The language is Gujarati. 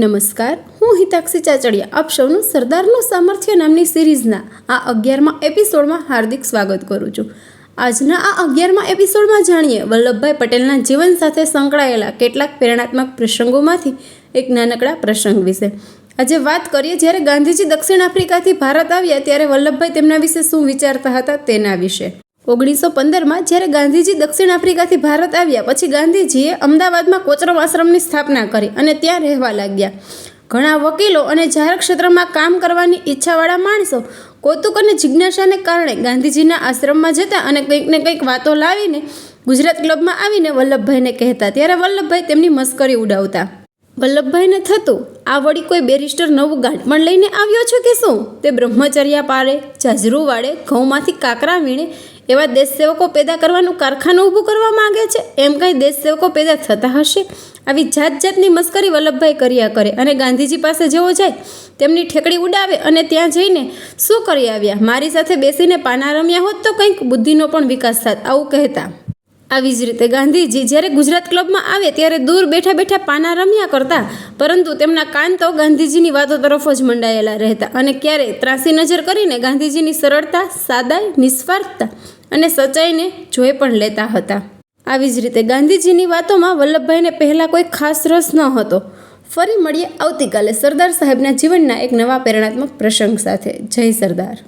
નમસ્કાર, હું હિતાક્ષી ચાચડિયા, આપ સૌનું સરદારનું સામર્થ્ય નામની સિરીઝના આ અગિયારમાં એપિસોડમાં હાર્દિક સ્વાગત કરું છું. આજના આ અગિયારમાં એપિસોડમાં જાણીએ વલ્લભભાઈ પટેલના જીવન સાથે સંકળાયેલા કેટલાક પ્રેરણાત્મક પ્રસંગોમાંથી એક નાનકડા પ્રસંગ વિશે. આજે વાત કરીએ, જ્યારે ગાંધીજી દક્ષિણ આફ્રિકાથી ભારત આવ્યા, ત્યારે વલ્લભભાઈ તેમના વિશે શું વિચારતા હતા તેના વિશે. ઓગણીસો પંદરમાં જ્યારે ગાંધીજી દક્ષિણ આફ્રિકાથી ભારત આવ્યા, પછી ગાંધીજીએ અમદાવાદમાં કોચરમ આશ્રમની સ્થાપના કરી અને ત્યાં રહેવા લાગ્યા. ઘણા વકીલો અને જાહેર ક્ષેત્રમાં કામ કરવાની ઈચ્છાવાળા માણસો કૌતુક અને જિજ્ઞાસાને કારણે ગાંધીજીના આશ્રમમાં જતા અને કંઈક ને કંઈક વાતો લાવીને ગુજરાત ક્લબમાં આવીને વલ્લભભાઈને કહેતા. ત્યારે વલ્લભભાઈ તેમની મસ્કરી ઉડાવતા. વલ્લભભાઈને થતું આ વળી કોઈ બેરિસ્ટર નવું ગાંઠમણ લઈને આવ્યો છે કે શું? તે બ્રહ્મચર્યા પાડે જાજરૂ વાળે, ઘઉંમાંથી કાકરા વીણે એવા દેશસેવકો પેદા કરવાનું કારખાનું ઊભું કરવા માંગે છે? એમ કંઈ દેશસેવકો પેદા થતા હશે? આવી જાત જાતની મસ્કરી વલ્લભભાઈ કર્યા કરે અને ગાંધીજી પાસે જેવો જાય, તેમની ઠેકડી ઉડાવે અને ત્યાં જઈને શું કરી આવ્યા? મારી સાથે બેસીને પાના રમ્યા હોત તો કંઈક બુદ્ધિનો પણ વિકાસ થાત, આવું કહેતા આવી જ રીતે ગાંધીજી જ્યારે ગુજરાત ક્લબમાં આવે ત્યારે દૂર બેઠા બેઠા પાના રમ્યા કરતા, પરંતુ તેમના કાન તો ગાંધીજીની વાતો તરફ જ મંડાયેલા રહેતા અને ક્યારેય ત્રાસી નજર કરીને ગાંધીજીની સરળતા, સાદાઈ, નિસ્વાર્થતા અને સચ્ચાઈને જોઈ પણ લેતા હતા. આવી જ રીતે ગાંધીજીની વાતોમાં વલ્લભભાઈને પહેલાં કોઈ ખાસ રસ ન હતો. ફરી મળીએ આવતીકાલે સરદાર સાહેબના જીવનના એક નવા પ્રેરણાત્મક પ્રસંગ સાથે. જય સરદાર.